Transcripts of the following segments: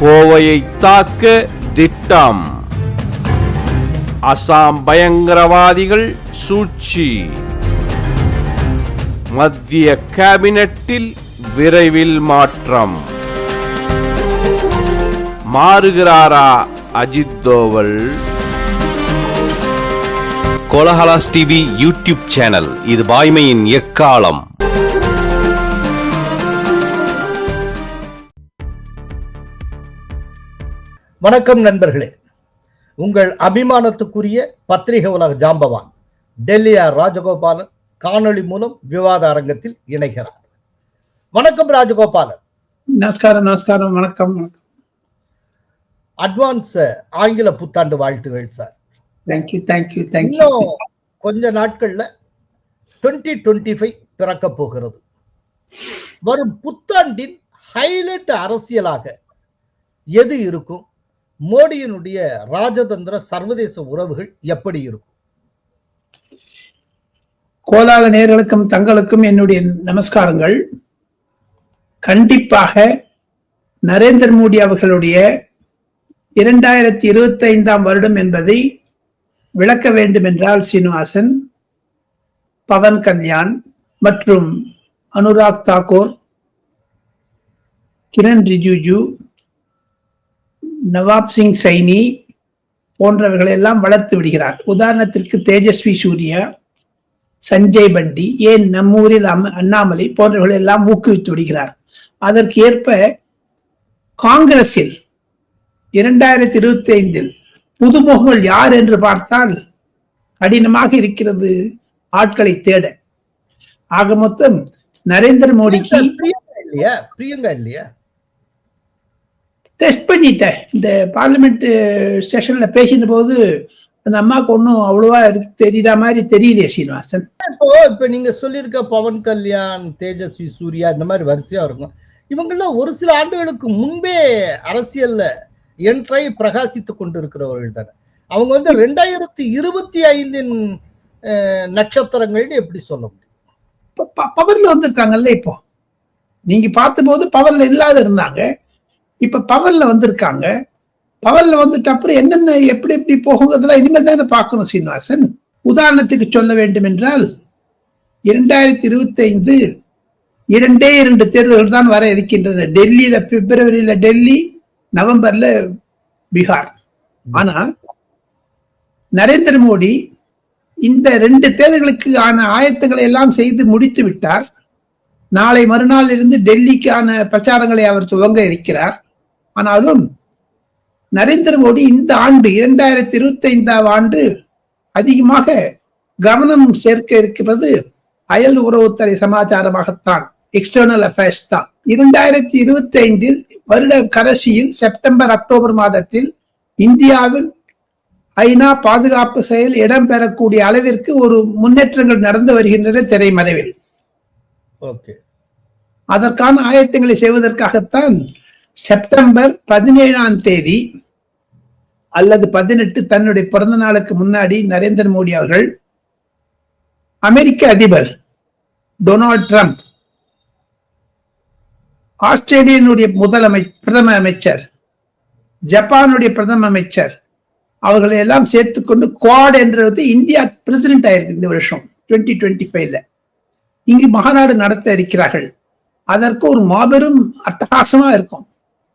கோவையை தாக்க திட்டம். அசாம் பயங்கரவாதிகள் சூழ்ச்சி. மத்திய கேபினட்டில் விரைவில் மாற்றம். மாறுகிறாரா Ajit Doval? Kolahalas TV YouTube channel இது வாய்மையின் எக்காலம்? வணக்கம் நண்பர்களே. உங்கள் அபிமானத்துக்குரிய பத்திரிகை உலக ஜாம்பவான் டெல்லி ஆர் ராஜகோபாலன் காணொளி மூலம் விவாத அரங்கத்தில் இணைகிறார். வணக்கம் ராஜகோபாலன். நமஸ்காரம் நமஸ்காரம் வணக்கம் அட்வான்ஸ் ஆங்கில புத்தாண்டு வாழ்த்துகள் சார். தேங்க்யூ தேங்க்யூ தேங்க்யூ கொஞ்ச நாட்கள்ல டுவெண்ட்டி டுவெண்ட்டி ஃபைவ் பிறக்க போகிறது. வரும் புத்தாண்டின் ஹைலைட் அரசியலாக எது இருக்கும்? மோடியினுடைய ராஜதந்திர சர்வதேச உறவுகள் எப்படி இருக்கும்? கோலால நேர்களுக்கும் தங்களுக்கும் என்னுடைய நமஸ்காரங்கள். கண்டிப்பாக நரேந்திர மோடி அவர்களுடைய இரண்டாயிரத்தி இருபத்தி ஐந்தாம் வருடம் என்பதை விளக்க வேண்டும் என்றால் சீனிவாசன் பவன் கல்யாண் மற்றும் அனுராக் தாக்கூர் கிரண் ரிஜிஜு நவாப் சிங் சைனி போன்றவர்களை எல்லாம் வளர்த்து விடுகிறார். உதாரணத்திற்கு தேஜஸ்வி சூர்யா சஞ்சய் பண்டி ஏன் நம்மூரில் அம் அண்ணாமலை போன்றவர்களை எல்லாம் ஊக்குவித்து விடுகிறார். அதற்கு ஏற்ப காங்கிரஸில் இரண்டாயிரத்தி இருபத்தி ஐந்தில் புதுமுகங்கள் யார் என்று பார்த்தால் கடினமாக இருக்கிறது ஆட்களை தேட. ஆக மொத்தம் நரேந்திர மோடிக்கு பிரியங்கா இல்லையா? பிரியங்கா இல்லையா? டெஸ்ட் பண்ணிட்டேன். இந்த பார்லிமெண்ட் செஷன்ல பேசின போது அந்த அம்மாவுக்கு ஒன்றும் அவ்வளவா தெரியுற மாதிரி தெரியலையே சீனிவாசன். இப்போ இப்ப நீங்க சொல்லியிருக்க பவன் கல்யாண் தேஜஸ்வி சூர்யா இந்த மாதிரி வரிசையா இருக்கும். இவங்கெல்லாம் ஒரு சில ஆண்டுகளுக்கு முன்பே அரசியல்ல என்ட்ரை பிரகாசித்துக் கொண்டிருக்கிறவர்கள் தானே. அவங்க வந்து ரெண்டாயிரத்தி இருபத்தி ஐந்தின் நட்சத்திரங்கள்னு எப்படி சொல்ல முடியும்? இப்ப பவர்ல வந்திருக்காங்கல்ல இப்போ. நீங்க பார்த்தபோது பவர்ல இல்லாத இருந்தாங்க. இப்ப பவல்ல வந்திருக்காங்க. பவல்ல வந்துட்டு அப்புறம் என்னென்ன எப்படி எப்படி போகுங்கிறதெல்லாம் இனிமேல் தானே பார்க்கணும் சீனிவாசன். உதாரணத்துக்கு சொல்ல வேண்டும் என்றால் இரண்டாயிரத்தி இருபத்தி ஐந்து இரண்டே இரண்டு தேர்தல்கள் தான் வர இருக்கின்றன. டெல்லியில பிப்ரவரியில டெல்லி நவம்பர்ல பீகார். ஆனா நரேந்திர மோடி இந்த ரெண்டு தேர்தல்களுக்கு ஆன ஆயத்தங்களை எல்லாம் செய்து முடித்து விட்டார். நாளை மறுநாள் இருந்து டெல்லிக்கான பிரச்சாரங்களை அவர் துவங்க இருக்கிறார். ஆனாலும் நரேந்திர மோடி இந்த ஆண்டு இரண்டாயிரத்தி இருபத்தி ஐந்தாம் ஆண்டு அதிகமாக கவனம் சேர்க்க இருக்கிறது அயல் உறவுத்துறை சமாச்சாரமாகத்தான் எக்ஸ்டர்னல் அஃபேர்ஸ் தான். இரண்டாயிரத்தி இருபத்தி ஐந்தில் வருட கடைசியில் செப்டம்பர் அக்டோபர் மாதத்தில் இந்தியாவின் ஐநா பாதுகாப்பு செயல் இடம்பெறக்கூடிய அளவிற்கு ஒரு முன்னேற்றங்கள் நடந்து வருகின்றன திரைமறைவில். அதற்கான ஆயத்தங்களை செய்வதற்காகத்தான் செப்டம்பர் பதினேழாம் தேதி அல்லது பதினெட்டு தன்னுடைய பிறந்த நாளுக்கு முன்னாடி நரேந்திர மோடி அவர்கள் அமெரிக்க அதிபர் டொனால்ட் ட்ரம்ப் ஆஸ்திரேலியனுடைய முதலமை பிரதம அமைச்சர் ஜப்பானுடைய பிரதம அமைச்சர் அவர்களை எல்லாம் சேர்த்துக்கொண்டு குவாட் என்றது இந்தியா பிரசிடென்ட் ஆயிருக்கு இந்த வருஷம் டுவெண்ட்டி டுவெண்ட்டி ஃபைவ்ல இங்கு மாநாடு நடத்த இருக்கிறார்கள். அதற்கு ஒரு மாபெரும் அட்டகாசமா இருக்கும்.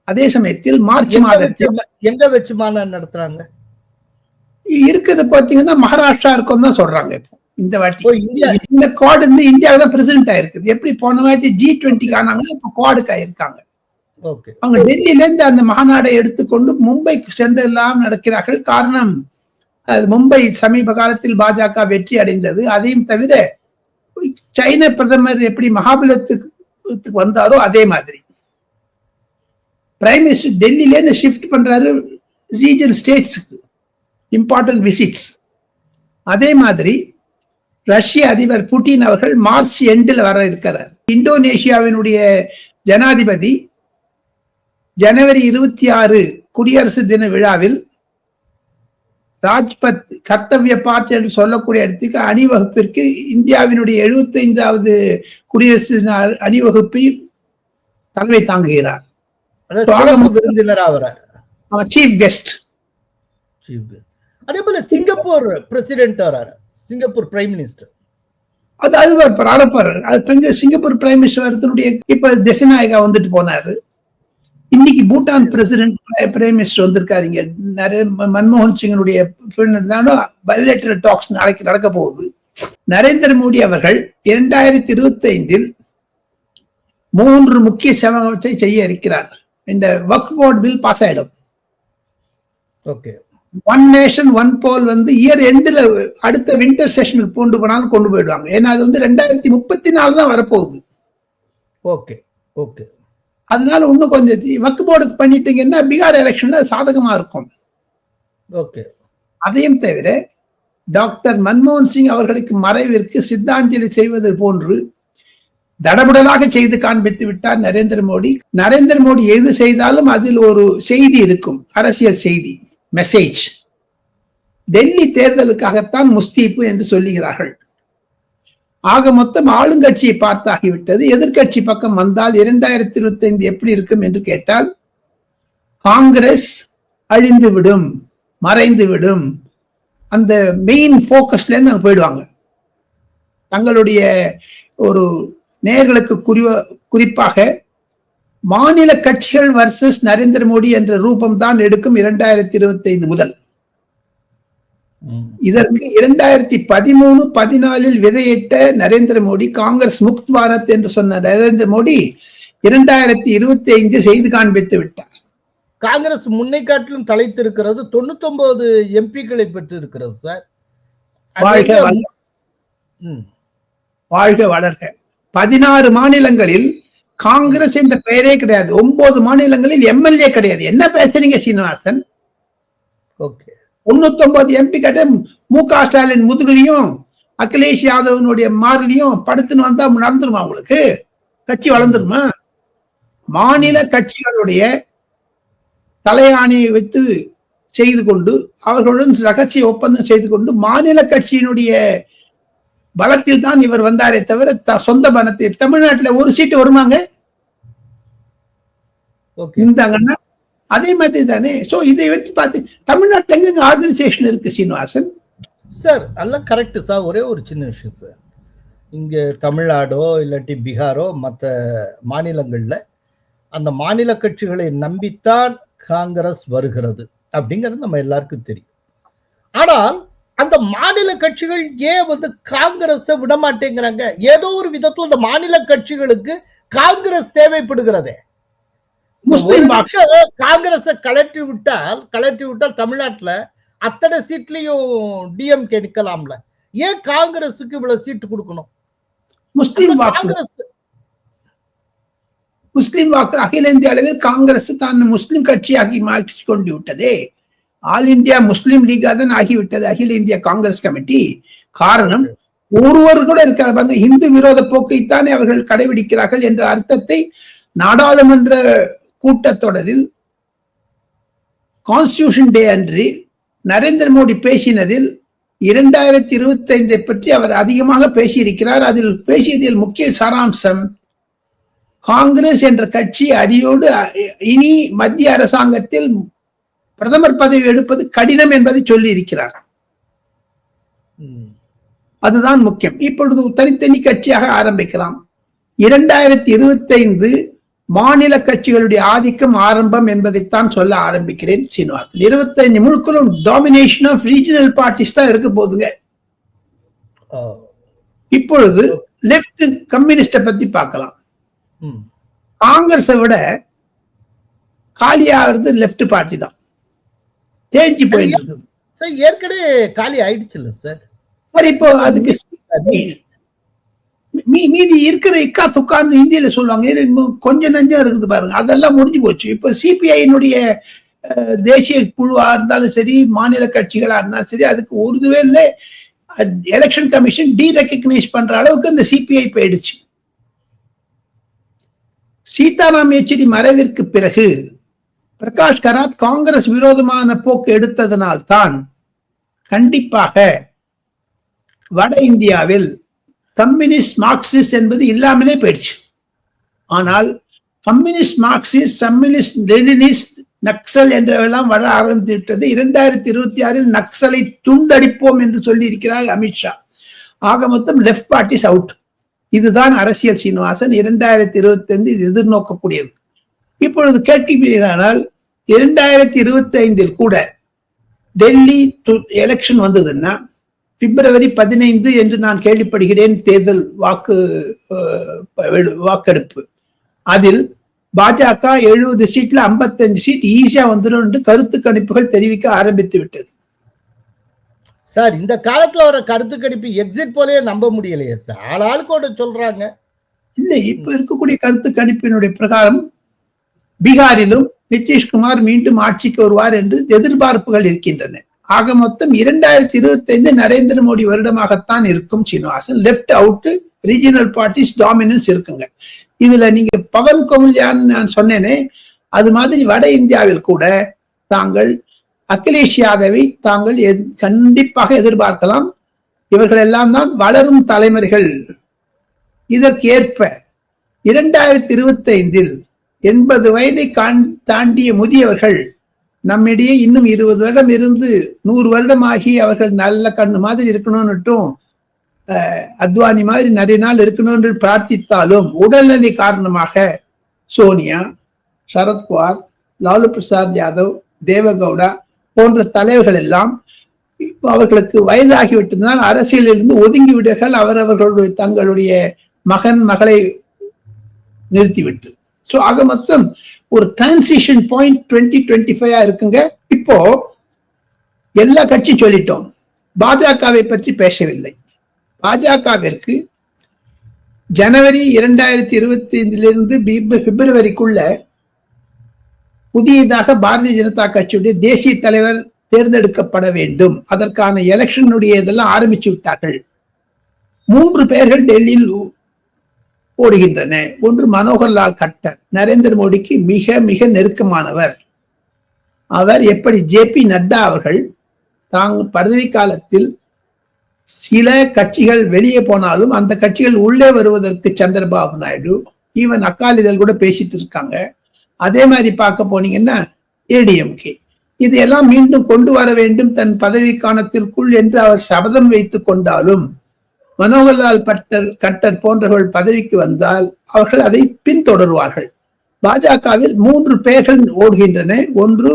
அதே சமயத்தில் மார்ச் மாதத்தில் எங்க வச்சு மாநாடு நடத்துறாங்க? இருக்கிறது பாத்தீங்கன்னா மகாராஷ்டிரா இருக்கும் தான் சொல்றாங்க இப்போ. இந்த வாட்டி. இந்தியா. இந்த குவாட் வந்து இந்தியாவில தான் பிரசிடென்ட் ஆயிருக்குது. எப்படி போன வாட்டி ஜி டுவெண்ட்டிக்கு ஆனாங்களோ இப்ப குவாடுக்கு ஆயிருக்காங்க. ஓகே. அவங்க டெல்லியில இருந்து அந்த மாநாடை எடுத்துக்கொண்டு மும்பைக்கு சென்று எல்லாம் நடக்கிறார்கள். காரணம் மும்பை சமீப காலத்தில் பாஜக வெற்றி அடைந்தது. அதையும் தவிர சைன பிரதமர் எப்படி மகாபலிபுரத்துக்கு வந்தாரோ அதே மாதிரி. பிரைம் மினிஸ்டர் டெல்லியிலேருந்து ஷிஃப்ட் பண்றாரு ரீஜன் ஸ்டேட்ஸுக்கு இம்பார்ட்டன்ட் விசிட்ஸ் அதே மாதிரி ரஷ்ய அதிபர் புட்டின் அவர்கள் மார்ச் எண்டில் வர இருக்கிறார். இந்தோனேஷியாவினுடைய ஜனாதிபதி ஜனவரி இருபத்தி ஆறு குடியரசு தின விழாவில் ராஜ்பத் கர்த்தவிய பாட்டு என்று சொல்லக்கூடிய இடத்துக்கு அணிவகுப்பிற்கு இந்தியாவினுடைய எழுபத்தைந்தாவது குடியரசு தின அணிவகுப்பை தலைமை தாங்குகிறார். விருந்தினரா வரார் சீஃப் கெஸ்ட் Chief guest. அதே போல சிங்கப்பூர் பிரசிடென்ட் வராரு சிங்கப்பூர் பிரைம் மினிஸ்டர் அது அது ஒரு அறப்பாரு அது சிங்கப்பூர் பிரைம் மினிஸ்டர் வரத்தினுடைய இப்ப திசநாயகா வந்துட்டு போனாரு. இன்னைக்கு பூட்டான் பிரசிடென்ட் பிரைம் மினிஸ்டர் வந்திருக்காரு இங்க. நிறைய மன்மோகன் சிங்கனுடைய பைலேட்டரல் டாக்ஸ் நாளைக்கு நடக்க போகுது. நரேந்திர மோடி அவர்கள் இரண்டாயிரத்தி இருபத்தி ஐந்தில் மூன்று முக்கிய சேவகத்தை செய்ய இருக்கிறார் இந்த வக் போர்ட் பில் பாஸ் ஆயிடும். Okay one nation one poll வந்து இயர் எண்டில் அடுத்த வின்டர் செஷனுக்கு கொண்டு போனாலும் கொண்டு போயிடுவாங்க. ஏன்னா அது வந்து ரெண்டாயிரத்தி முப்பத்தி நாலு தான் வரப்போகுது. ஓகே ஓகே அதனால இன்னும் கொஞ்சம் வக்கு போர்டுக்கு பண்ணிட்டீங்கன்னா பீகார் எலெக்ஷன்ல சாதகமா இருக்கும். ஓகே அதையும் தவிர டாக்டர் மன்மோகன் சிங் அவர்களுக்கு மறைவிற்கு சித்தாஞ்சலி செய்வது போன்று தடபுடலாக செய்து காண்பித்து விட்டார் நரேந்திர மோடி. நரேந்திர மோடி எது செய்தாலும் அதில் ஒரு செய்தி இருக்கும். அரசியல் செய்தி மெசேஜ் டெல்லி தேர்தலுக்காகத்தான் முஸ்தீப்பு என்று சொல்லுகிறார்கள். ஆக மொத்தம் ஆளுங்கட்சியை பார்த்தாகிவிட்டது. எதிர்கட்சி பக்கம் வந்தால் இரண்டாயிரத்தி இருபத்தி ஐந்து எப்படி இருக்கும் என்று கேட்டால் காங்கிரஸ் அழிந்து விடும் மறைந்து விடும் அந்த மெயின் போக்கஸ்ல இருந்து அங்க போயிடுவாங்க. தங்களுடைய ஒரு நேர்களுக்கு குறிவ குறிப்பாக மாநில கட்சிகள் வர்சஸ் நரேந்திர மோடி என்ற ரூபம் தான் எடுக்கும் இரண்டாயிரத்தி இருபத்தி ஐந்து முதல். இதற்கு இரண்டாயிரத்தி பதிமூணு பதினாலில் விதையிட்ட நரேந்திர மோடி காங்கிரஸ் முக்த் பாரத் என்று சொன்ன நரேந்திர மோடி இரண்டாயிரத்தி இருபத்தி ஐந்து செய்து காண்பித்து விட்டார். காங்கிரஸ் முன்னை காட்டிலும் தலைத்திருக்கிறது. தொண்ணூத்தொன்பது எம்பிக்களை பெற்று இருக்கிறது சார். வாழ்க. வாழ்க வளர்க. பதினாறு மாநிலங்களில் காங்கிரஸ் என்ற பெயரே கிடையாது. ஒன்பது மாநிலங்களில் எம்எல்ஏ கிடையாது. என்ன பேசுறீங்க சீனிவாசன்? ஓகே. தொண்ணூத்தி ஒன்பது எம்பி கிட்ட மு க ஸ்டாலின் முதுகுலையும் அகிலேஷ் யாதவனுடைய மார்லையும் படுத்துன்னு வந்தா நடந்துருமா உங்களுக்கு? கட்சி வளர்ந்துருமா? மாநில கட்சிகளுடைய தலையாணியை வைத்து செய்து கொண்டு அவர்களுடன் ரகசிய ஒப்பந்தம் செய்து கொண்டு மாநில கட்சியினுடைய பலத்தில் தான் இவர் வந்தாரே தவிர சொந்த பலத்தில் தமிழ்நாட்டுல ஒரு சீட்டு வருமாங்க? ஓகே. இருந்தாங்கன்னா அதே மாதிரி தானே? சோ இதை வச்சு பார்த்து தமிழ்நாட்டுல எங்க ஆர்கனைசேஷன் இருக்கு சீனிவாசன்? சார் எல்லாம் கரெக்ட் சார் ஒரே ஒரு சின்ன விஷயம் சார் இங்க தமிழ்நாடோ இல்லாட்டி பீகாரோ மற்ற மாநிலங்கள்ல அந்த மாநில கட்சிகளை நம்பித்தான் காங்கிரஸ் வருகிறது. அப்படிங்கிறது நம்ம எல்லாருக்கும் தெரியும். ஆனால் அந்த மாநில கட்சிகள் ஏன் வந்து காங்கிரஸை விட மாட்டேங்கிறாங்க ஏதோ ஒரு விதத்துல அந்த மாநில கட்சிகளுக்கு காங்கிரஸ் தேவைப்படுகிறதே. காங்கிரஸை கலட்டி விட்டால் கலட்டி விட்டால் தமிழ்நாட்டுல அத்தனை சீட்லயும் டிஎம்கே நிக்கலாம்ல. ஏன் காங்கிரஸுக்கு இவ்வளவு சீட்டு கொடுக்கணும்? முஸ்லிம் காங்கிரஸ் முஸ்லிம் வாக்கு அகில இந்திய அளவில் காங்கிரஸ் தான் முஸ்லிம் கட்சியாகி மாற்றி கொண்டு விட்டதே. ஆல் இந்தியா முஸ்லீம் லீகா தான் ஆகிவிட்டது. அகில இந்திய காங்கிரஸ் கமிட்டி. காரணம் ஒருவர் கூட இருக்கிற பாருங்க இந்து விரோத போக்கைத்தானே அவர்கள் கடைபிடிக்கிறார்கள் என்ற அர்த்தத்தை நாடாளுமன்ற கூட்டத்தொடரில் கான்ஸ்டியூஷன் டே அன்று நரேந்திர மோடி பேசினதில் இரண்டாயிரத்தி இருபத்தி ஐந்தை பற்றி அவர் அதிகமாக பேசியிருக்கிறார். அதில் பேசியதில் முக்கிய சாராம்சம் காங்கிரஸ் என்ற கட்சி அடியோடு இனி மத்திய அரசாங்கத்தில் பிரதமர் பதவி எடுப்பது கடினம் என்பதை சொல்லி இருக்கிறார். அதுதான் முக்கியம். இப்பொழுது தனித்தனி கட்சியாக ஆரம்பிக்கலாம். இரண்டாயிரத்தி இருபத்தி ஐந்து மாநில கட்சிகளுடைய ஆதிக்கம் ஆரம்பம் என்பதைத்தான் சொல்ல ஆரம்பிக்கிறேன் சீனிவாசன் இருபத்தைந்து முழுக்களும் டாமினேஷன் ஆஃப் ரீஜனல் பார்ட்டிஸ் தான் இருக்க போதுங்க. இப்பொழுது லெப்ட் கம்யூனிஸ்ட பத்தி பார்க்கலாம். காங்கிரஸை விட காலியாகிறது லெப்ட் பார்ட்டி தான். தேஞ்சி போயிட்டு இருக்குது சார் ஏற்கனவே காலி ஆயிடுச்சுல்ல சார்? சரி இப்போ அதுக்கு மீ- மீதி இருக்கிற இக்கா துக்கான்னு ஹிந்தியில சொல்லுவாங்க. கொஞ்சம் நஞ்சம் இருக்குது பாருங்க. அதெல்லாம் முடிஞ்சு போச்சு. இப்போ சிபிஐனுடைய தேசிய குழுவா இருந்தாலும் சரி மாநில கட்சிகளா இருந்தாலும் சரி அதுக்கு இதுவே இல்லை. எலெக்ஷன் கமிஷன் டி ரெக்கக்னைஸ் பண்ற அளவுக்கு இந்த சிபிஐ போயிடுச்சு. சீதாராம் யெச்சூரி மறைவிற்கு பிறகு பிரகாஷ் கராத் காங்கிரஸ் விரோதமான போக்கு எடுத்ததனால் தான் கண்டிப்பாக வட இந்தியாவில் கம்யூனிஸ்ட் மார்க்சிஸ்ட் என்பது இல்லாமலே போயிடுச்சு. ஆனால் communist Marxist communist Leninist Naxal என்றவெல்லாம் வர ஆரம்பித்து விட்டது இரண்டாயிரத்தி இருபத்தி ஆறில் நக்சலை துண்டடிப்போம் என்று சொல்லி இருக்கிறார் அமித்ஷா ஆக மொத்தம் லெஃப்ட் பார்ட்டிஸ் அவுட். இதுதான் அரசியல் சீனிவாசன் இரண்டாயிரத்தி இருபத்தி ஐந்து எதிர்நோக்கக்கூடியது. இப்பொழுது கேட்கிறீர்களானால் இரண்டாயிரத்தி இருபத்தி ஐந்தில் கூட டெல்லி எலெக்ஷன் வந்ததுன்னா பிப்ரவரி பதினைந்து என்று நான் கேள்விப்படுகிறேன் தேர்தல் வாக்கு வாக்கெடுப்பு. அதில் பாஜக எழுபது சீட்ல 55 சீட் ஈஸியா வந்துடும் என்று கருத்து கணிப்புகள் தெரிவிக்க ஆரம்பித்து விட்டது. சார் இந்த காலத்துல வர கருத்து கணிப்பு எக்ஸிட் போலயே நம்ப முடியலையே சார். ஆளாளுக்கு ஒன்று சொல்றாங்க. இல்லை இப்ப இருக்கக்கூடிய கருத்து கணிப்பினுடைய பிரகாரம் பீகாரிலும் நிதிஷ்குமார் மீண்டும் ஆட்சிக்கு வருவார் என்று எதிர்பார்ப்புகள் இருக்கின்றன. ஆக மொத்தம் இரண்டாயிரத்தி இருபத்தி ஐந்து நரேந்திர மோடி வருடமாகத்தான் இருக்கும் Srinivasan. Left out regional parties dominance இருக்குங்க. இதுல நீங்க பவன் கவுல்யான் நான் சொன்னேனே அது மாதிரி வட இந்தியாவில் கூட தாங்கள் அகிலேஷ் யாதவை தாங்கள் கண்டிப்பாக எதிர்பார்க்கலாம். இவர்கள் எல்லாம் தான் வளரும் தலைமுறைகள். இதற்கு ஏற்ப இரண்டாயிரத்தி இருபத்தி ஐந்தில் எண்பது வயதை காண்- தாண்டிய முதியவர்கள் நம்மிடையே இன்னும் இருபது வருடம் இருந்து நூறு வருடம் ஆகி அவர்கள் நல்ல கண்ணு மாதிரி இருக்கணும்னுட்டும் அத்வானி மாதிரி நிறைய நாள் இருக்கணும்னு பிரார்த்தித்தாலும் உடல்நிலை காரணமாக சோனியா சரத்பவார் லாலு பிரசாத் யாதவ் தேவகவுடா போன்ற தலைவர்கள் எல்லாம் இப்போ அவர்களுக்கு வயதாகிவிட்டதால் அரசியலிலிருந்து ஒதுங்கி விடுகள் அவரவர்களுடைய தங்களுடைய மகன் மகளை நிறுத்திவிட்டு. ஸோ ஆக மொத்தம் ஒரு transition point twenty twenty five இருக்குங்க. இப்போ எல்லா கட்சியும் சொல்லிட்டோம். பாஜகவை பற்றி பேசவில்லை. பாஜகவிற்கு ஜனவரி இரண்டாயிரத்தி இருபத்தி ஐந்திலிருந்து பிப்ரவரிக்குள்ள புதியதாக பாரதிய ஜனதா கட்சியுடைய தேசிய தலைவர் தேர்ந்தெடுக்கப்பட வேண்டும். அதற்கான எலெக்ஷனுடைய இதெல்லாம் ஆரம்பிச்சு விட்டார்கள். மூன்று பெயர்கள் டெல்லியில் ஓடுகின்றன ஒன்று மனோகர்லால் கட்டர். நரேந்திர மோடிக்கு மிக மிக நெருக்கமானவர். அவர் எப்படி ஜே பி நட்டா அவர்கள் தாங்க பதவி காலத்தில் சில கட்சிகள் வெளியே போனாலும் அந்த கட்சிகள் உள்ளே வருவதற்கு சந்திரபாபு நாயுடு ஈவன் அக்காலிதழ் கூட பேசிட்டு இருக்காங்க. அதே மாதிரி பார்க்க போனீங்கன்னா ஏடிஎம்கே இதையெல்லாம் மீண்டும் கொண்டு வர வேண்டும் தன் பதவி காலத்திற்குள் என்று அவர் சபதம் வைத்துக் கொண்டாலும் மனோகர்லால் பட்டர் கட்டர் போன்றவர்கள் பதவிக்கு வந்தால் அவர்கள் அதை பின்தொடருவார்கள். பாஜகவில் மூன்று பெயர்கள் ஓடுகின்றன. ஒன்று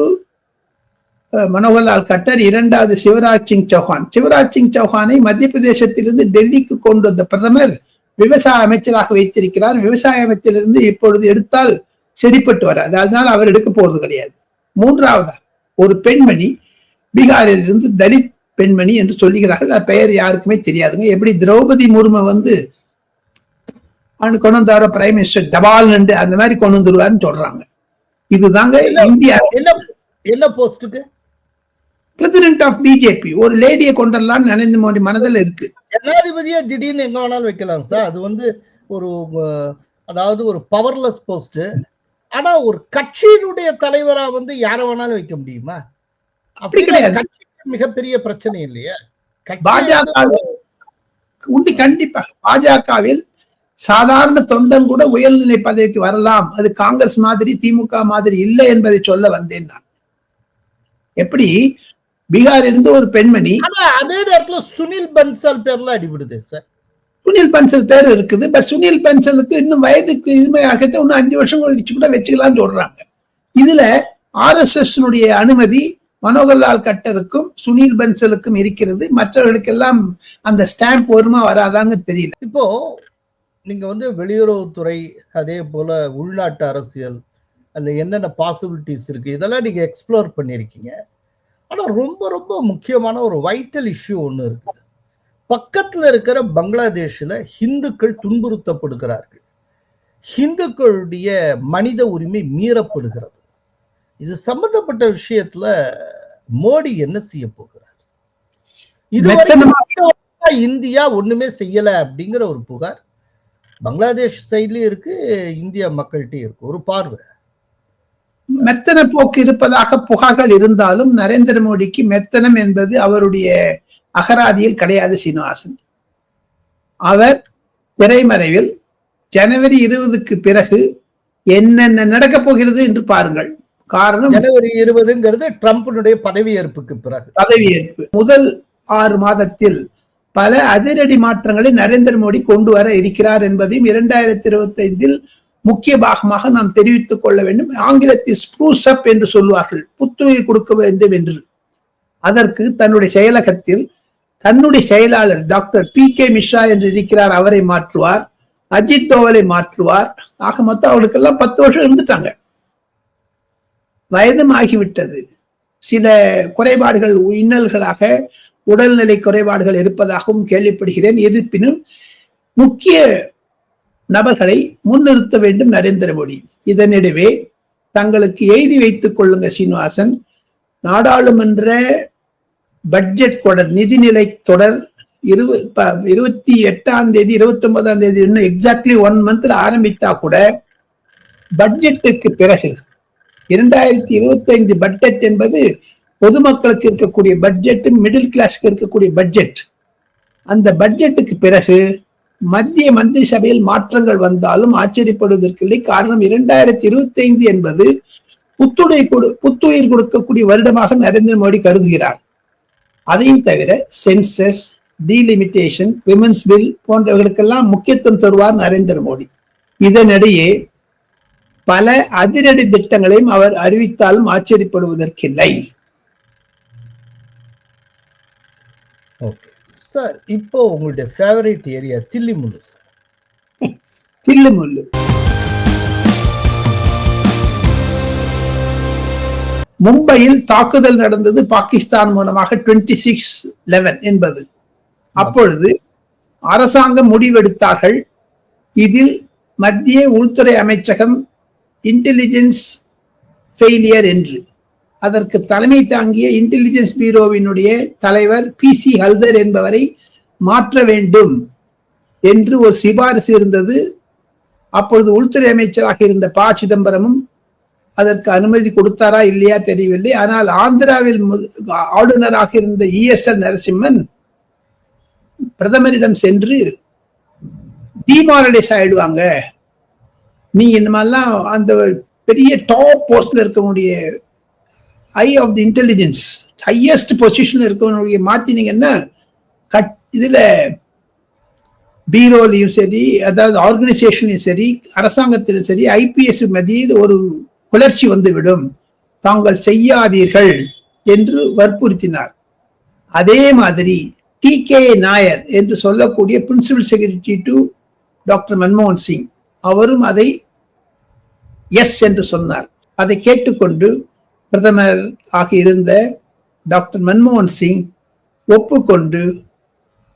மனோகர்லால் கட்டர் இரண்டாவது சிவராஜ் சிங் சௌஹான். சிவராஜ் சிங் சௌஹானை மத்திய பிரதேசத்திலிருந்து டெல்லிக்கு கொண்டு வந்த பிரதமர் விவசாய அமைச்சராக வைத்திருக்கிறார். விவசாய அமைச்சரிலிருந்து இப்பொழுது எடுத்தால் சரிப்பட்டு வராது அதனால் அவர் எடுக்க போறது கிடையாது. மூன்றாவதா? ஒரு பெண்மணி பீகாரில் இருந்து தலித் பெண்மணி என்று சொல்லுகிறார்கள். பெயர் யாருக்குமே தெரியாதுங்க. எப்படி திரௌபதி முர்மு வந்து அவனு கொண்டு வந்தார பிரைம் மினிஸ்டர் தபால் நின்று அந்த மாதிரி கொண்டு வந்துருவாருன்னு சொல்றாங்க. இதுதாங்க இந்தியா என்ன என்ன போஸ்டுக்கு பிரசிடென்ட் ஆஃப் பிஜேபி ஒரு லேடியை கொண்டுடலாம்னு நரேந்திர மோடி மனதில் இருக்கு. ஜனாதிபதியா திடீர்னு எங்க வேணாலும் வைக்கலாம் சார். அது வந்து ஒரு அதாவது ஒரு பவர்லெஸ் போஸ்ட் ஆனா ஒரு கட்சியினுடைய தலைவரா வந்து யார வேணாலும் வைக்க முடியுமா? அப்படி கிடையாது. மிகப்பெரிய பிரச்சனை இல்லையா? பாஜக உண்டி கண்டிப்பாக பாஜகவில் சாதாரண தொண்டன் கூட உயர்நிலை பதவிக்கு வரலாம். அது காங்கிரஸ் மாதிரி திமுக மாதிரி இல்லை என்பதை சொல்ல வந்தேன் நான். எப்படி? பீகார் இருந்து ஒரு பெண்மணி அதே நேரத்துல சுனில் பன்சால் பேர்ல அடிபடுது சார். சுனில் பன்சல் பேர் இருக்குது. பட் சுனில் பன்சலுக்கு இன்னும் வயதுக்கு இனிமையாக இன்னும் அஞ்சு வருஷம் கழிச்சு கூட வச்சுக்கலாம்னு சொல்றாங்க. இதுல ஆர்எஸ்எஸ் அனுமதி மனோகர்லால் கட்டருக்கும் சுனில் பன்சலுக்கும் இருக்கிறது. மற்றவர்களுக்கெல்லாம் அந்த ஸ்டாம்ப் வருமா வராதாங்க தெரியல. இப்போ நீங்க வந்து வெளியுறவுத்துறை அதே போல உள்நாட்டு அரசியல் அதுல என்னென்ன பாசிபிலிட்டிஸ் இருக்கு இதெல்லாம் நீங்க எக்ஸ்ப்ளோர் பண்ணியிருக்கீங்க. ஆனா ரொம்ப ரொம்ப முக்கியமான ஒரு வைட்டல் இஷ்யூ ஒண்ணு இருக்கு. பக்கத்துல இருக்கிற பங்களாதேஷ்ல ஹிந்துக்கள் துன்புறுத்தப்படுகிறார்கள். ஹிந்துக்களுடைய மனித உரிமை மீறப்படுகிறது. இது சம்பந்தப்பட்ட விஷயத்துல மோடி என்ன செய்ய போகிறார்? இதுவரை இந்தியா ஒண்ணுமே செய்யல அப்படிங்கிற ஒரு புகார் பங்களாதேஷ் சைட்லயும் இருக்கு இந்திய மக்கள்கிட்டயும் இருக்கு. ஒரு பார்வை. மெத்தன போக்கு இருப்பதாக புகார்கள் இருந்தாலும் நரேந்திர மோடிக்கு மெத்தனம் என்பது அவருடைய அகராதியில் கிடையாது சீனிவாசன். அவர் திரைமறைவில் ஜனவரி இருபதுக்கு பிறகு என்னென்ன நடக்க போகிறது என்று பாருங்கள். காரணம் ஜனவரி இருபதுங்கிறது ட்ரம்பினுடைய பதவியேற்புக்கு பிறகு. பதவியேற்பு. முதல் ஆறு மாதத்தில் பல அதிரடி மாற்றங்களை நரேந்திர மோடி கொண்டு வர இருக்கிறார் என்பதையும் இரண்டாயிரத்தி இருபத்தி ஐந்தில் முக்கிய பாகமாக நாம் தெரிவித்துக் கொள்ள வேண்டும். ஆங்கிலத்தில் ஸ்ப்ரூஸ் அப் என்று சொல்வார்கள். புத்துயிர் கொடுக்க வேண்டும் என்று. அதற்கு தன்னுடைய செயலகத்தில் தன்னுடைய செயலாளர் டாக்டர் பி கே மிஸ்ரா என்று இருக்கிறார். அவரை மாற்றுவார். அஜித் தோவலை மாற்றுவார். ஆக மொத்தம் அவர்களுக்கெல்லாம் பத்து வருஷம் இருந்துட்டாங்க. வயதுமாகிவிட்டது. சில குறைபாடுகள் இன்னல்களாக உடல்நிலை குறைபாடுகள் இருப்பதாகவும் கேள்விப்படுகிறேன். இருப்பினும் முக்கிய நபர்களை முன்னிறுத்த வேண்டும் நரேந்திர மோடி. இதனிடவே தங்களுக்கு எழுதி வைத்துக் கொள்ளுங்க சீனிவாசன் நாடாளுமன்ற பட்ஜெட் தொடர் நிதிநிலை தொடர் இருவ ப- இருபத்தி எட்டாம் தேதி இருபத்தி ஒன்பதாம் தேதி இன்னும் எக்ஸாக்ட்லி ஒன் மந்த்ல ஆரம்பித்தா கூட பட்ஜெட்டுக்கு பிறகு இரண்டாயிரத்தி இருபத்தி ஐந்து பட்ஜெட் என்பது பொதுமக்களுக்கு இருக்கக்கூடிய பட்ஜெட் மிடில் கிளாஸ்க்கு இருக்கக்கூடிய பட்ஜெட் அந்த பட்ஜெட்டுக்கு பிறகு மத்திய மந்திரி சபையில் மாற்றங்கள் வந்தாலும் ஆச்சரியப்படுவதற்கில்லை காரணம் இரண்டாயிரத்தி இருபத்தி ஐந்து என்பது புத்துடை கொடு புத்துயிர் கொடுக்கக்கூடிய வருடமாக நரேந்திர மோடி கருதுகிறார். அதையும் தவிர சென்சஸ் டீலிமிட்டேஷன் விமன்ஸ் பில் போன்றவர்களுக்கெல்லாம் முக்கியத்துவம் தருவார் நரேந்திர மோடி. இதனிடையே பல அதிரடி திட்டங்களையும் அவர் அறிவித்தாலும் ஆச்சரியப்படுவதற்கில்லை. சார் இப்போ உங்களுடைய ஃபேவரட் ஏரியா தில்லிமுல்லு சார். தில்லுமுல்லு மும்பையில் தாக்குதல் நடந்தது பாகிஸ்தான் மூலமாக 26 சிக்ஸ் லெவன் என்பது. அப்பொழுது அரசாங்கம் முடிவெடுத்தார்கள். இதில் மத்திய உள்துறை அமைச்சகம் இன்டெலிஜென்ஸ் ஃபெயிலியர் என்று. அதற்கு தலைமை தாங்கிய இன்டெலிஜென்ஸ் பியூரோவினுடைய தலைவர் பி சி ஹல்தர் என்பவரை மாற்ற வேண்டும் என்று ஒரு சிபாரிசு இருந்தது. அப்பொழுது உள்துறை அமைச்சராக இருந்த ப. சிதம்பரமும் அதற்கு அனுமதி கொடுத்தாரா இல்லையா தெரியவில்லை. ஆனால் ஆந்திராவில் ஆளுநராக இருந்த இஎஸ்எல் நரசிம்மன் பிரதமரிடம் சென்று டிமாரலைஸ் ஆயிடுவாங்க. நீங்க இந்த மாதிரிலாம் அந்த பெரிய டாப் போஸ்ட்ல இருக்கக்கூடிய eye of the intelligence highest பொசிஷன்ல இருக்கவனுடைய மாத்தினீங்கன்னா கட் இதுல பீரோலையும் சரி அதாவது ஆர்கனைசேஷன்லையும் சரி அரசாங்கத்திலும் சரி ஐபிஎஸ் மத்தியில் ஒரு குளர்ச்சி வந்துவிடும். தாங்கள் செய்யாதீர்கள் என்று வற்புறுத்தினார். அதே மாதிரி டி கே நாயர் என்று சொல்லக்கூடிய பிரின்சிபல் செக்ரட்டரி டு டாக்டர் மன்மோகன் சிங். அவரும் அதை எஸ் என்று சொன்னார். அதை கேட்டுக்கொண்டு பிரதமர் ஆக இருந்த டாக்டர் மன்மோகன் சிங் ஒப்புக்கொண்டு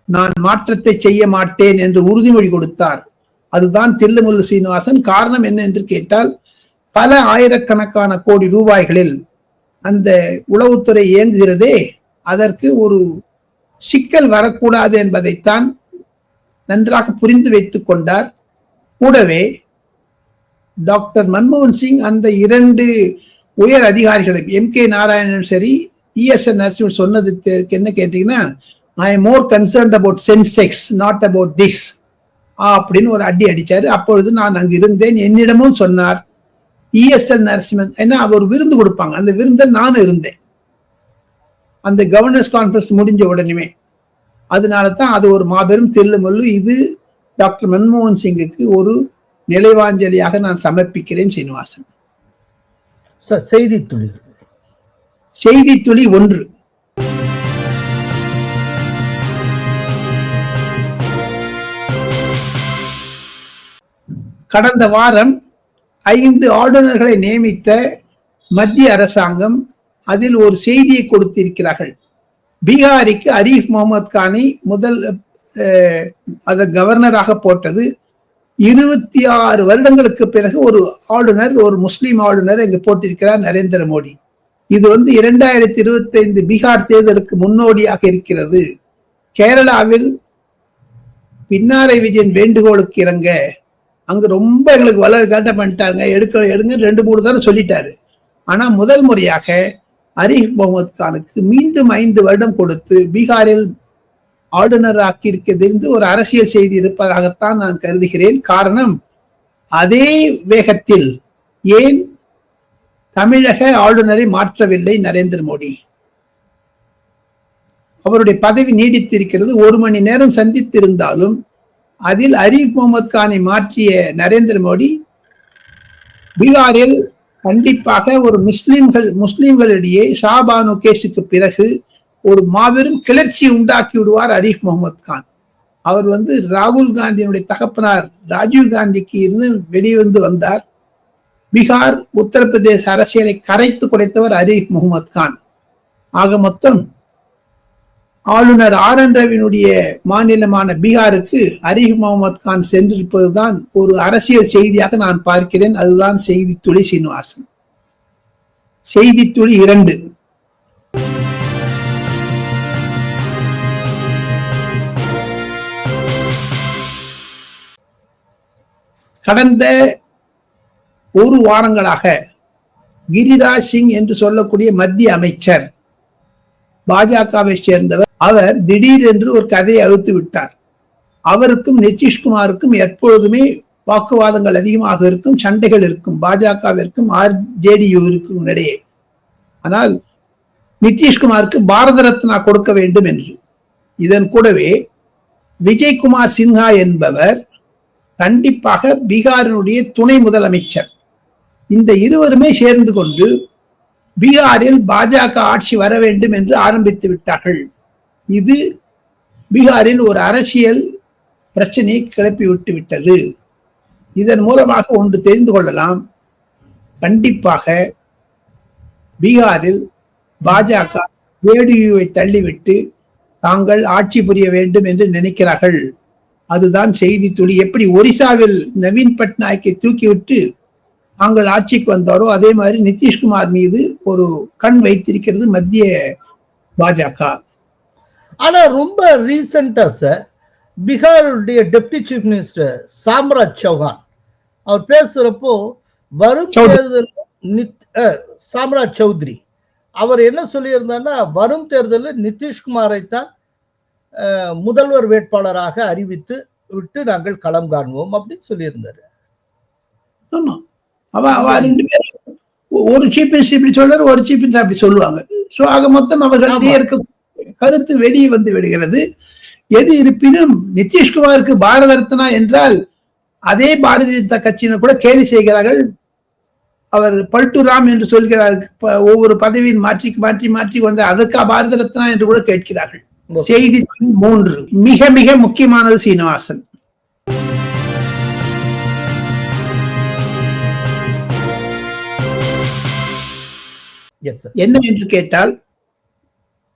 நான் மாற்றத்தை செய்ய மாட்டேன் என்று உறுதிமொழி கொடுத்தார். அதுதான் தில்லுமுல்லு சீனிவாசன் காரணம் என்ன என்று கேட்டால் பல ஆயிரக்கணக்கான கோடி ரூபாய்களில் அந்த உளவுத்துறை இயங்குகிறதே அதற்கு ஒரு சிக்கல் வரக்கூடாது என்பதைத்தான் நன்றாக புரிந்து வைத்துக் கொண்டார். கூடவே டாக்டர் மன்மோகன் சிங் அந்த இரண்டு உயர் அதிகாரிகளும் எம் கே நாராயணனும் சரி இஎஸ்என் நரசிம்மன் சொன்னது என்ன கேட்டீங்கன்னா I am more concerned about Sensex not about this அப்படின்னு ஒரு அடி அடிச்சாரு. அப்பொழுது நான் அங்கு இருந்தேன். என்னிடமும் சொன்னார் இஎஸ்எல் நரசிம்மன். ஏன்னா அவர் விருந்து கொடுப்பாங்க. அந்த விருந்தில் நானும் இருந்தேன். அந்த கவர்னர்ஸ் கான்ஃபரன்ஸ் முடிஞ்ச உடனே அதனால தான் அது ஒரு மாபெரும் தில்லுமுல்லு இது டாக்டர் மன்மோகன் சிங்குக்கு ஒரு நிலைவாஞ்சலியாக நான் சமர்ப்பிக்கிறேன் சீனிவாசன். செய்தி துளிகள் செய்தி துளி ஒன்று. கடந்த வாரம் ஐந்து ஆளுநர்களை நியமித்த மத்திய அரசாங்கம் அதில் ஒரு செய்தியை கொடுத்திருக்கிறார்கள். பீகாருக்கு அரீஃப் முகமது கானை முதல் அதை கவர்னராக போட்டது இருபத்தி ஆறு வருடங்களுக்கு பிறகு ஒரு ஆளுநர் ஒரு முஸ்லீம் ஆளுநர் இங்கு போட்டிருக்கிறார் நரேந்திர மோடி. இது வந்து இரண்டாயிரத்தி இருபத்தி ஐந்து பீகார் தேர்தலுக்கு முன்னோடியாக இருக்கிறது. கேரளாவில் பின்னாரை விஜயன் வேண்டுகோளுக்கு இறங்க அங்க ரொம்ப எங்களுக்கு வளர் காட்ட பண்ணிட்டாங்க எடுக்க எடுங்க ரெண்டு மூணு தானே சொல்லிட்டாரு. ஆனா முதல் முறையாக அரிஃப் முகமது கானுக்கு மீண்டும் ஐந்து வருடம் கொடுத்து பீகாரில் ஆளுநர் ஆக்கியிருக்கிறது ஒரு அரசியல் செய்தி இருப்பதாகத்தான் நான் கருதுகிறேன். காரணம் அதே வேகத்தில் ஏன் தமிழக ஆளுநரை மாற்றவில்லை நரேந்திர மோடி? அவருடைய பதவி நீடித்திருக்கிறது ஒரு மணி நேரம் சந்தித்திருந்தாலும் அதில் அரீப் முகமது கானை மாற்றிய நரேந்திர மோடி பீகாரில் கண்டிப்பாக ஒரு முஸ்லிம்கள் முஸ்லிம்களிடையே ஷாபானு கேஸுக்கு பிறகு ஒரு மாபெரும் கிளர்ச்சியை உண்டாக்கி விடுவார் அரீஃப் முகமது கான். அவர் வந்து ராகுல் காந்தியினுடைய தகப்பனார் ராஜீவ் காந்திக்கு இருந்து வெளிவந்து வந்தார். பீகார் உத்தரப்பிரதேச அரசியலை கரைத்து குடைத்தவர் அரீஃப் முகமது கான். ஆக மொத்தம் ஆளுநர் ஆர் என் ரவியினுடைய மாநிலமான பீகாருக்கு அரீஃப் முகமது கான் சென்றிருப்பதுதான் ஒரு அரசியல் செய்தியாக நான் பார்க்கிறேன். அதுதான் செய்தி துளி சீனிவாசன். செய்தி துளி இரண்டு. கடந்த ஒரு வாரங்களாக கிரிராஜ் சிங் என்று சொல்லக்கூடிய மத்திய அமைச்சர் பாஜகவை சேர்ந்தவர் அவர் திடீர் என்று ஒரு கதையை அழுத்து விட்டார். அவருக்கும் நிதிஷ்குமாருக்கும் எப்பொழுதுமே வாக்குவாதங்கள் அதிகமாக இருக்கும் சண்டைகள் இருக்கும். பாஜகவிற்கும் ஆர்ஜேடியுவிற்கும் இடையே. ஆனால் நிதிஷ்குமாருக்கு பாரத ரத்னா கொடுக்க வேண்டும் என்று. இதன் கூடவே விஜய்குமார் சின்ஹா என்பவர் கண்டிப்பாக பீகாரினுடைய துணை முதலமைச்சர். இந்த இருவருமே சேர்ந்து கொண்டு பீகாரில் பாஜக ஆட்சி வர வேண்டும் என்று ஆரம்பித்து விட்டார்கள். இது பீகாரில் ஒரு அரசியல் பிரச்சனையை கிளப்பி விட்டு விட்டது. இதன் மூலமாக ஒன்று தெரிந்து கொள்ளலாம். கண்டிப்பாக பீகாரில் பாஜக ஏடியுவை தள்ளிவிட்டு தாங்கள் ஆட்சி புரிய வேண்டும் என்று நினைக்கிறார்கள். அதுதான் செய்தி துளி எப்படி ஒரிசாவில் நவீன் பட்நாயக்கை தூக்கிவிட்டு தாங்கள் ஆட்சிக்கு வந்தாரோ அதே மாதிரி நிதிஷ்குமார் மீது ஒரு கண் வைத்திருக்கிறது மத்திய பாஜக ஆனா ரொம்ப ரீசெண்டா sir பீகாருடைய deputy chief minister Samraj Chauhan அவர் பேசுறப்போ வரும். தேர்தல் நித்- சாம்ராஜ் சௌத்ரி அவர் என்ன சொல்லியிருந்தாருன்னா வரும் தேர்தலில் நிதிஷ்குமாரை தான் முதல்வர் வேட்பாளராக அறிவித்து விட்டு நாங்கள் களம் காண்போம் அப்படின்னு சொல்லியிருந்தாரு. ஆமா. அவ அவ ரெண்டு பேரும் ஒரு சீஃப் மினிஸ்டர் இப்படி சொல்றாரு ஒரு சீஃப் மினிஸ்டர் அப்படி சொல்லுவாங்க. சோ ஆக மொத்தம் அவர்களிடையே. இருக்க கருத்து வெளியே வந்து விடுகிறது. எது இருப்பினும் நிதிஷ்குமாருக்கு பாரத ரத்னா என்றால் அதே பாரதிய ஜனதா கட்சியினர் கூட கேலி செய்கிறார்கள். அவர் பல்டு ராம் என்று சொல்கிறார். ஒவ்வொரு பதவியின் மாற்றி மாற்றி மாற்றி வந்த அதுக்கா பாரத ரத்னா என்று கூட கேட்கிறார்கள். செய்தி மூன்று. மிக மிக முக்கியமானது சீனிவாசன். என்ன என்று கேட்டால்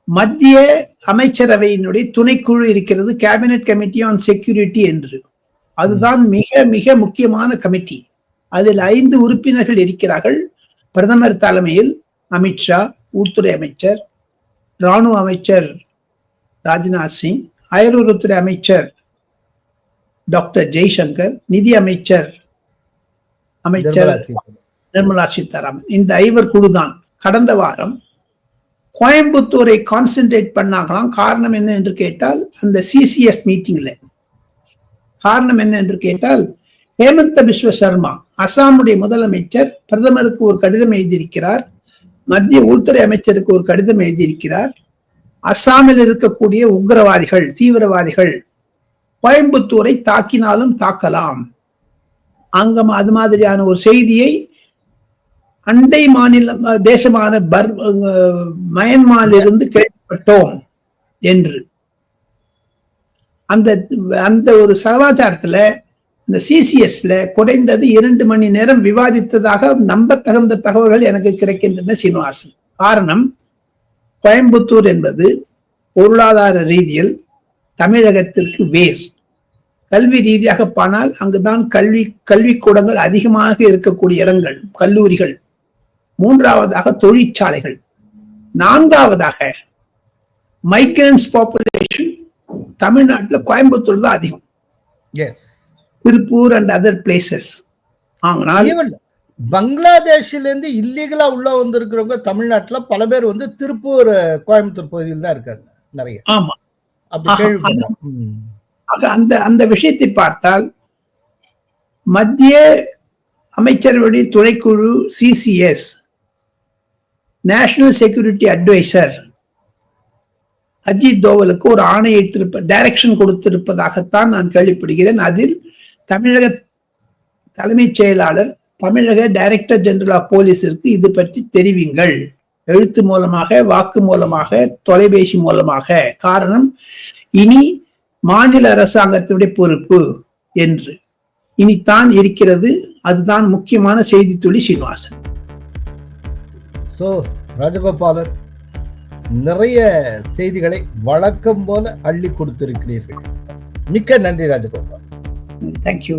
மத்திய அமைச்சரவையினுடைய துணைக்குழு இருக்கிறது கேபினட் கமிட்டி ஆன் செக்யூரிட்டி என்று. அதுதான் மிக மிக முக்கியமான கமிட்டி. அதில் ஐந்து உறுப்பினர்கள் இருக்கிறார்கள். பிரதமர் தலைமையில் அமித்ஷா உள்துறை அமைச்சர் ராணுவ அமைச்சர் ராஜ்நாத் சிங் அயலுறவுத்துறை அமைச்சர் டாக்டர் ஜெய்சங்கர் நிதி அமைச்சர் அமைச்சர் நிர்மலா சீதாராமன். இந்த ஐவர் குழுதான் கடந்த வாரம் கோயம்புத்தூரை கான்சென்ட்ரேட் பண்ணாங்களாம். காரணம் என்ன என்று கேட்டால் அந்த சிசிஎஸ் மீட்டிங்ல காரணம் என்ன என்று கேட்டால் ஹேமந்த பிஸ்வ சர்மா அசாமுடைய முதலமைச்சர் பிரதமருக்கு ஒரு கடிதம் எழுதியிருக்கிறார். மத்திய உள்துறை அமைச்சருக்கு ஒரு கடிதம் எழுதியிருக்கிறார். அஸ்ஸாமில் இருக்கக்கூடிய உக்கிரவாதிகள் தீவிரவாதிகள் கோயம்புத்தூரை தாக்கினாலும் தாக்கலாம். அங்க அது மாதிரியான ஒரு செய்தியை அண்டை மாநிலம் தேசமான பர் மயன்மாலிருந்து கேள்விப்பட்டோம் என்று. அந்த அந்த ஒரு சமாச்சாரத்துல இந்த சிசிஎஸ்ல குறைந்தது இரண்டு மணி நேரம் விவாதித்ததாக நம்பத்தகுந்த தகவல்கள் எனக்கு கிடைக்கின்றன சீனிவாசன். காரணம் கோயம்புத்தூர் என்பது பொருளாதார ரீதியில் தமிழகத்திற்கு வேர். கல்வி ரீதியாக பானால் அங்குதான் கல்வி கல்விக்கூடங்கள் அதிகமாக இருக்கக்கூடிய இடங்கள் கல்லூரிகள். மூன்றாவதாக தொழிற்சாலைகள். நான்காவதாக மைக்ரன்ஸ் பாப்புலேஷன் தமிழ்நாட்டுல கோயம்புத்தூர் தான் அதிகம். Yes Tiruppur and other places ஆனால் ஈவன் பங்களாதேஷ்ல இருந்து இல்லீகலா உள்ள வந்திருக்கிறவங்க தமிழ்நாட்டுல பல பேர் வந்து திருப்பூர் கோயம்புத்தூர் பகுதியில் தான் இருக்காங்க நிறைய. ஆமா. அந்த அந்த விஷயத்தை பார்த்தால் மத்திய அமைச்சரவை துணைக்குழு CCS national security advisor Ajit தோவலுக்கு ஒரு ஆணையிட்டிருப்ப டைரக்ஷன் கொடுத்திருப்பதாகத்தான் நான் கேள்விப்படுகிறேன். அதில் தமிழக தலைமைச் செயலாளர் தமிழக டைரக்டர் ஜெனரல் ஆஃப் போலீஸிற்கு இது பற்றி தெரிவிங்கள். எழுத்து மூலமாக வாக்கு மூலமாக தொலைபேசி மூலமாக. காரணம் இனி மாநில அரசாங்கத்துடைய பொறுப்பு என்று. இனித்தான் இருக்கிறது. அதுதான் முக்கியமான செய்தி துளி சீனிவாசன். சோ ராஜகோபாலன் நிறைய செய்திகளை வழக்கம் போல அள்ளி கொடுத்திருக்கிறீர்கள். மிக்க நன்றி Rajagopal thank you